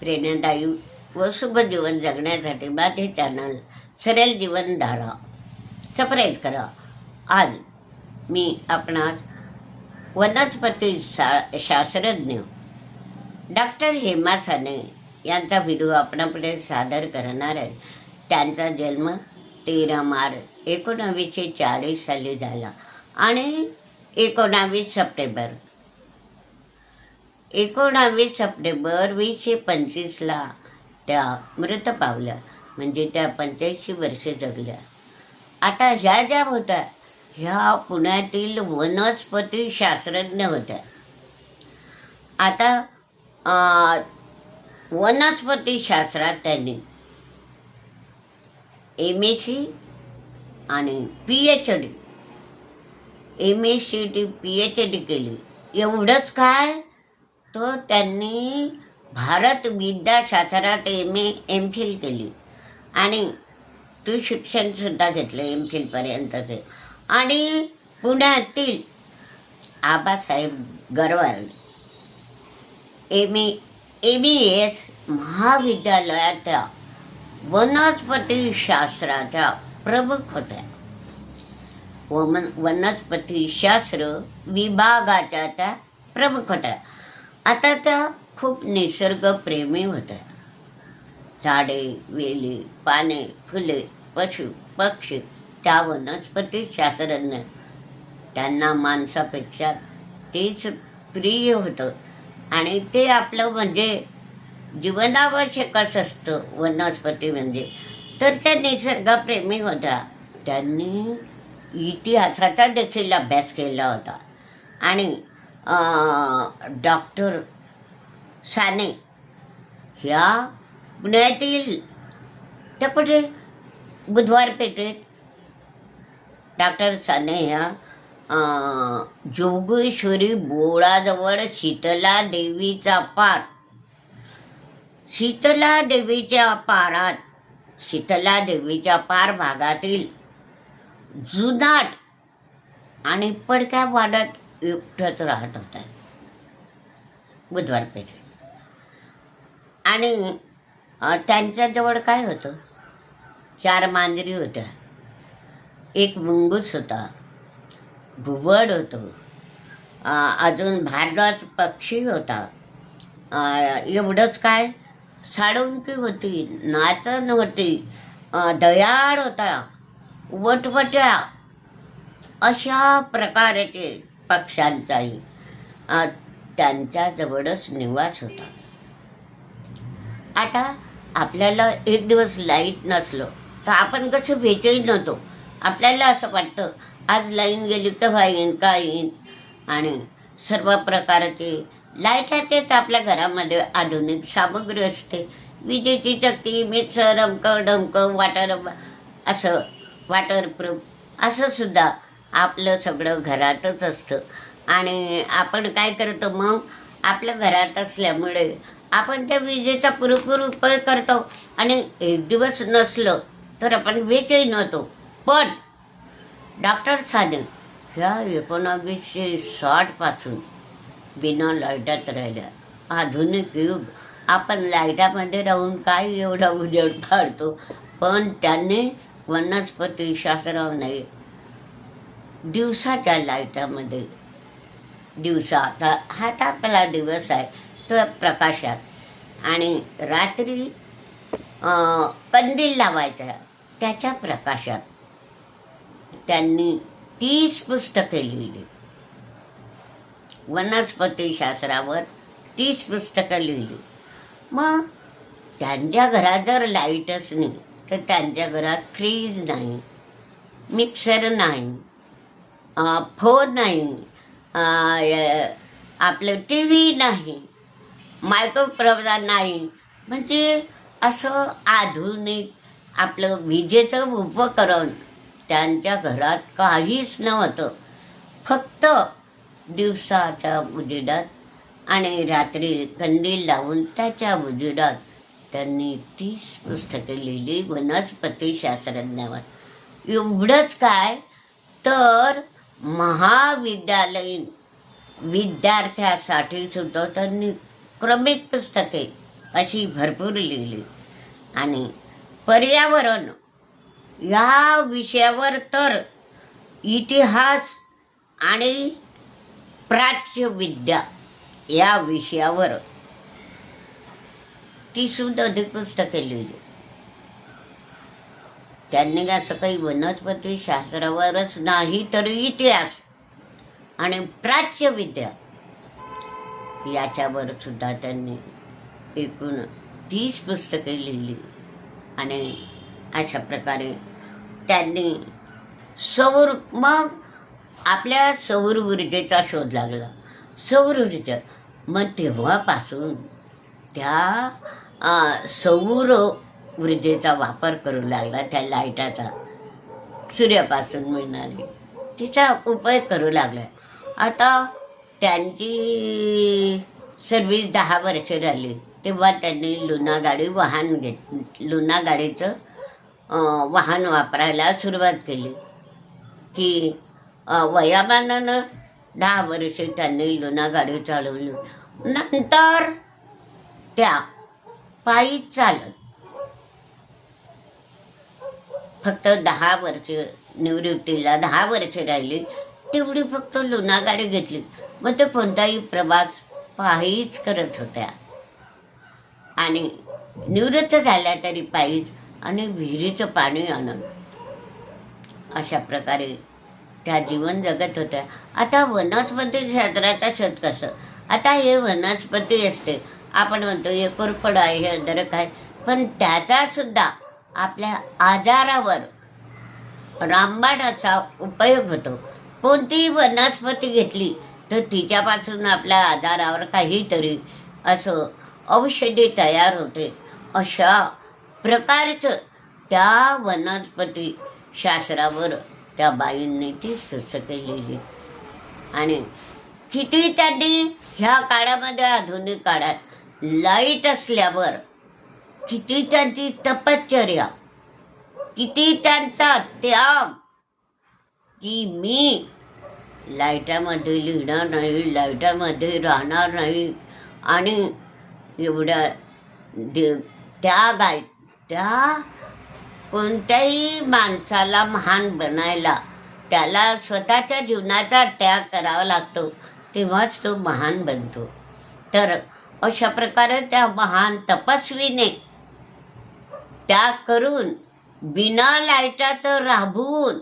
प्रेरणादायी व शुभ जीवन जगण्यासाठी माझे चॅनल सरळ जीवनधारा सबस्क्राईब करा. आज मी आपणास वनस्पती शा शास्त्रज्ञ डॉक्टर हेमा साने यांचा व्हिडिओ आपणापुढे सादर करणार आहे. त्यांचा जन्म तेरा मार्च एकोणावीसशे चाळीस साली झाला आणि एकोणावीस सप्टेंबर एकोणावीस सप्टेंबर वीसशे पंचवीसला त्या मृत पावल्या. म्हणजे त्या पंच्याऐंशी वर्षे जगल्या. आता ह्या ज्या होत्या ह्या पुण्यातील वनस्पती शास्त्रज्ञ होत्या. आता वनस्पती शास्त्रात त्यांनी एम एस सी आणि P H D M S C D P H D केली. एवढंच काय? तर त्यांनी भारत विद्याशास्त्रात एम ए एम फिल केली. आणि तू शिक्षणसुद्धा घेतलं एम फिलपर्यंतचे आणि पुण्यातील Abasaheb Garwal M A M E S महाविद्यालयाच्या वनस्पती शास्त्राच्या प्रमुख होत्या. वमन वनस्पतीशास्त्र विभागाच्या त्या प्रमुख होत्या. आता त्या खूप निसर्गप्रेमी होत्या झाडे वेली पाने फुले पशु पक्षी त्या वनस्पती शास्त्रज्ञ. त्यांना माणसापेक्षा तेच प्रिय होतं. आणि ते आपलं म्हणजे जीवनावश्यकच असतं वनस्पती म्हणजे. तर त्या निसर्गप्रेमी होत्या. त्यांनी इतिहासाचा देखील अभ्यास केला होता. आणि डॉक्टर साने ह्या पुण्यातील त्या कुठे बुधवार पेठेत डॉक्टर साने ह्या जोगेश्वरी बोळाजवळ शीतला देवीचा पार. शीतला देवीच्या पारात शीतला देवीच्या पार भागातील जुनाट आणि पडक्या वाड्यात एकटंच राहत होता. बुधवार पेठेत आणि त्यांच्याजवळ काय होतं? चार मांजरी होत्या. एक मुंगूस होता. भुवड होतो. अजून भारद्वाज पक्षी होता. एवढंच काय? साडुंकी होती नाचण होती दयाळ होता वटवट्या अशा प्रकारचे पक्ष्यांचाही त्यांच्याजवळच निवास होता. आता आपल्याला एक दिवस लाइट नसलं तर आपण कसं भेचही नव्हतो. आपल्याला असं वाटतं आज लाईन गेली केव्हा येईन का येईन. आणि सर्व प्रकारचे लाईटाचेच आपल्या घरामध्ये आधुनिक सामग्री असते. विजेची चक्की मिक्सर अमकं डमकं वॉटर असं वॉटरप्रूफ असं सुद्धा आपलं सगळं घरातच असतं. आणि आपण काय करतो मग? आपल्या घरात असल्यामुळे आपण त्या विजेचा पुरेपूर उपयोग करतो. आणि एक दिवस नसलं तर आपण बेचैन होतो पण डॉक्टर साने ह्या एकोणावीसशे साठपासून बिना लाईटात राहिल्या. आधुनिक युग. आपण लाईटामध्ये राहून काय एवढा उजेड पाडतो पण त्यांनी वनस्पती नाही दिवसाच्या लाईटामध्ये. दिवसा आता हा तर आपला दिवस आहे तो प्रकाशात. आणि रात्री अं, कंदील लावायचा त्याच्या प्रकाशात. त्यांनी तीस पुस्तके लिहिली. वनस्पतीशास्त्रावर तीस पुस्तकं लिहिली. मग त्यांच्या घरात जर लाईटच नाही तर त्यांच्या घरात फ्रीज नाही मिक्सर नाही फोन नाही. आपलं टी व्ही नाही. मायक्रोप्रवाह नाही. म्हणजे असं आधुनिक आपलं विजेचं उपकरण त्यांच्या घरात काहीच नव्हतं. फक्त दिवसाच्या उजेडात आणि रात्री कंदील लावून त्याच्या उजेडात त्यांनी तीस पुस्तके लिहिली वनस्पती शास्त्रज्ञावर. एवढंच काय? तर महाविद्यालयीन विद्यार्थ्यासाठी सुद्धा त्यांनी क्रमिक पुस्तके अशी भरपूर लिहिली. आणि पर्यावरण या विषयावर तर इतिहास आणि प्राच्यविद्या या विषयावर ती सुद्धा अधिक पुस्तके लिहिली. त्यांनी असं काही वनस्पती शास्त्रावरच नाही तर इतिहास आणि प्राच्यविद्या याच्यावर सुद्धा त्यांनी एकूण तीस पुस्तके लिहिली. आणि अशा प्रकारे त्यांनी सौर मग आपल्या सौर ऊर्जेचा शोध लागला. सौर ऊर्जा मग तेव्हापासून त्या सौर ऊर्जेचा वापर करू लागला त्या लाईटाचा. सूर्यापासून मिळणारी. तिचा उपयोग करू लागला. आता त्यांची सर्विस दहा वर्ष राहिली तेव्हा त्यांनी लुना गाडी वाहन घेत लुना गाडीचं वाहन वापरायला सुरुवात केली. की वयामानानं दहा वर्षे त्यांनी लुना गाडी चालवली. नंतर त्या पायी चालत फक्त दहा वर्ष निवृत्तीला दहा वर्ष राहिली तेवढी फक्त लुना गाडी घेतली. मग ते कोणताही प्रवास पायीच करत होत्या. आणि निवृत्त झाल्या तरी पायीच आणि विहिरीचं पाणी आणत अशा प्रकारे त्या जीवन जगत होत्या. आता वनस्पती शास्त्राचा शोध कसं? आता हे वनस्पती असते. आपण म्हणतो हे कोरफड आहे हे अदरक आहे. पण त्याचा सुद्धा आपल्या आजारावर रामबाणाचा उपयोग होतो. कोणतीही वनस्पती घेतली तर तिच्यापासून आपल्या आजारावर काहीतरी असं औषधी तयार होते. अशा प्रकारचं त्या वनस्पती शास्त्रावर त्या बाईंनी ती पुस्तके लिहिली आणि किती त्यांनी ह्या काळामध्ये आधुनिक काळात लाइट असल्यावर किती त्यांची तपश्चर्या किती त्यांचा त्याग की मी लाईटामध्ये लिहिणार नाही लाईटामध्ये राहणार नाही आणि एवढ्या दे त्याग आहे. त्या कोणत्याही माणसाला महान बनायला त्याला स्वतःच्या जीवनाचा त्याग करावा लागतो तेव्हाच तो महान बनतो. तर अशा प्रकारे त्या महान तपस्वीने त्याग करून बिना लाईटाचं राबवून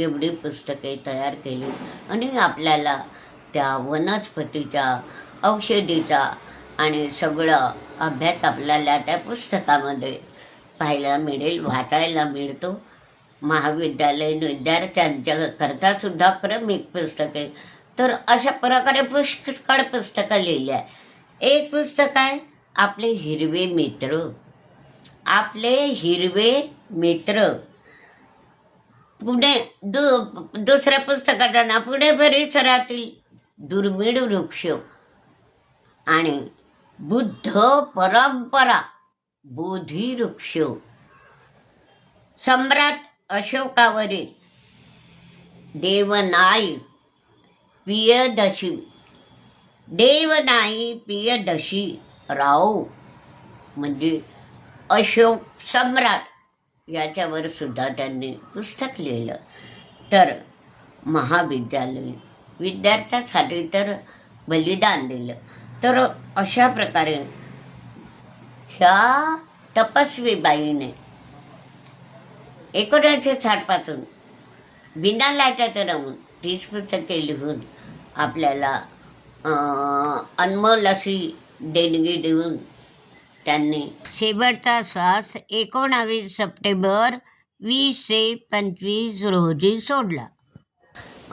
एवढी पुस्तके तयार केली. आणि आपल्याला त्या वनस्पतीच्या औषधीचा आणि सगळं अभ्यास आपल्याला त्या पुस्तकामध्ये पाहायला मिळेल वाचायला मिळतो. महाविद्यालयीन विद्यार्थ्यांच्या करता सुद्धा क्रमिक पुस्तके. तर अशा प्रकारे पुष्कळ पुस्तकं लिहिली आहे एक पुस्तक आहे आपले हिरवे मित्र. आपले हिरवे मित्र. पुणे दु दुसऱ्या पुस्तकाचं ना पुणे परिसरातील दुर्मिळ वृक्ष आणि बुद्ध परंपरा बोधी वृक्ष. सम्राट अशोकावरील देवनाई पियदशी देवनाई पियदशी. राव म्हणजे अशोक सम्राट याच्यावर सुद्धा त्यांनी पुस्तक लिहिलं. तर महाविद्यालय विद्यार्थ्यासाठी तर बलिदान दिलं. तर अशा प्रकारे ह्या तपस्वी बाईने एकोणीसशे साठपासून बिना लाईटाचं राहून तीस पुस्तके लिहून आपल्याला अनमोल अशी देणगी देऊन त्यांनी शेवटचा श्वास एकोणावीस सप्टेंबर वीस ते पंचवीस रोजी सोडला.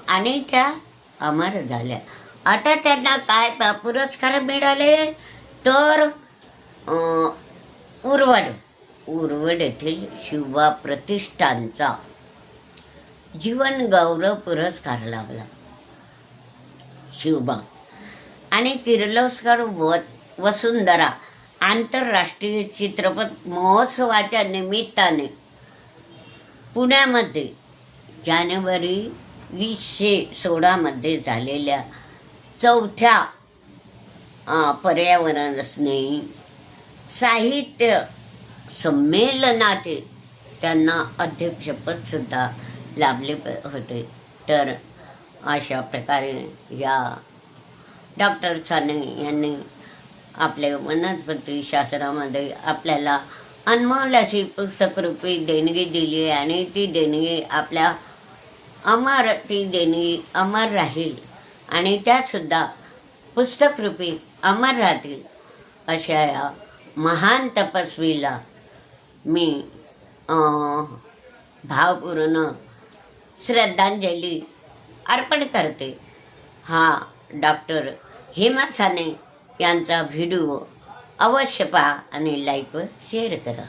आणि त्या अमर झाल्या. आता त्यांना काय पुरस्कार मिळाले तर उरवड. उरवड येथील शिवबा प्रतिष्ठानचा जीवन गौरव पुरस्कार लाभला. शिवबा. आणि किर्लोस्कर व वसुंधरा आंतरराष्ट्रीय चित्रपट महोत्सवाच्या निमित्ताने पुण्यामध्ये जानेवारी वीसशे सोळामध्ये झालेल्या चौथ्या अं, पर्यावरण स्नेही साहित्य संमेलनाचे त्यांना अध्यक्षपदसुद्धा लाभले प- होते. तर अशा प्रकारे या डॉक्टर साने यांनी आपल्या वनस्पती शास्त्रामध्ये आपल्याला अनमोलाची पुस्तकरूपी देणगी दिली आणि ती देणगी आपल्या अमर ती देणगी अमर राहील आणि त्यासुद्धा पुस्तकरूपी अमर राहतील अशा या महान तपस्वीला मी भावपूर्ण श्रद्धांजली अर्पण करते. हा डॉक्टर हेमा साने यांचा व्हिडिओ अवश्य पहा आणि लाईक व शेअर करा.